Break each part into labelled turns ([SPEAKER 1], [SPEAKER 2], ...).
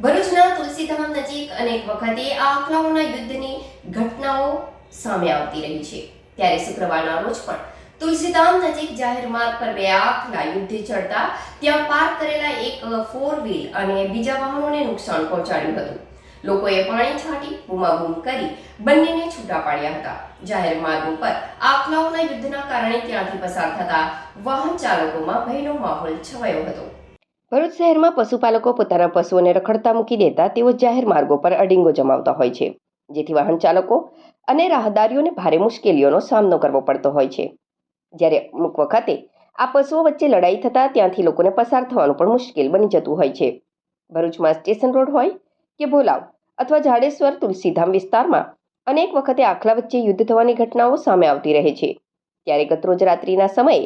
[SPEAKER 1] ભરૂચના તુલસીધામ નજીક અનેક વખતે આ આખલાઓના યુદ્ધની ઘટનાઓ સામે આવતી રહી છે. ત્યારે શુક્રવારના રોજ પણ તુલસીધામ નજીક જાહેર માર્ગ પર બે આખલા યુદ્ધે ચડતા ત્યાં પાર્ક કરેલા એક ફોર વ્હીલ અને બીજા વાહનોને નુકસાન પહોંચાડ્યું હતું. લોકોએ પાણી છાંટી, બૂમાબૂમ કરી બંનેને છૂટા પાડ્યા હતા. જાહેર માર્ગ ઉપર આખલાઓના યુદ્ધના કારણે ત્યાંથી પસાર થતા વાહન ચાલકોમાં ભયનો માહોલ છવાયો હતો. ભરૂચ શહેરમાં પશુપાલકો પોતાના પશુઓને રખડતા મૂકી દેતા તેઓ જાહેર માર્ગો પર અડીંગો જમાવતા હોય છે, જેથી વાહન ચાલકો અને રાહદારીઓને ભારે મુશ્કેલીઓનો સામનો કરવો પડતો હોય છે. જ્યારે અમુક વખતે આ પશુઓ વચ્ચે લડાઈ થતાં ત્યાંથી લોકોને પસાર થવાનું પણ મુશ્કેલ બની જતું હોય છે. ભરૂચમાં સ્ટેશન રોડ હોય કે ભોલાવ અથવા જાડેશ્વર, તુલસીધામ વિસ્તારમાં અનેક વખતે આખલા વચ્ચે યુદ્ધ થવાની ઘટનાઓ સામે આવતી રહે છે. ત્યારે ગતરોજ રાત્રિના સમયે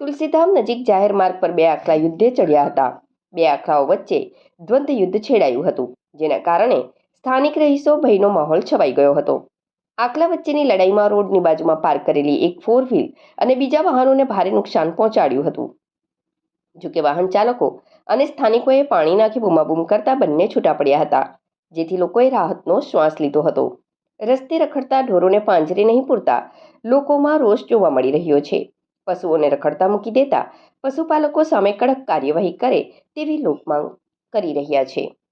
[SPEAKER 1] તુલસીધામ નજીક જાહેર માર્ગ પર બે આખલા યુદ્ધે ચડ્યા હતા. બે આખરાઓ વચ્ચે દ્વંદ્વ યુદ્ધ છેડાયું હતું, જેના કારણે સ્થાનિક રહીશો ભયનો માહોલ છવાઈ ગયો હતો. આકલા વચ્ચેની લડાઈમાં રોડની બાજુમાં પાર્ક કરેલી એક ફોર વ્હીલ અને બીજા વાહનોને ભારે નુકસાન પહોંચાડ્યું હતું. જોકે વાહન ચાલકો અને સ્થાનિકોએ પાણી નાખી બૂમાબૂમ કરતા બંને છૂટા પડ્યા હતા, જેથી લોકોએ રાહતનો શ્વાસ લીધો હતો. રસ્તે રખડતા ઢોરોને પાંજરે નહીં પૂરતા લોકોમાં રોષ જોવા મળી રહ્યો છે. પશુઓને રખડતા મૂકી દેતા પશુપાલકો સામે કડક કાર્યવાહી કરે તેવી લોકમાંગ કરી રહ્યા છે.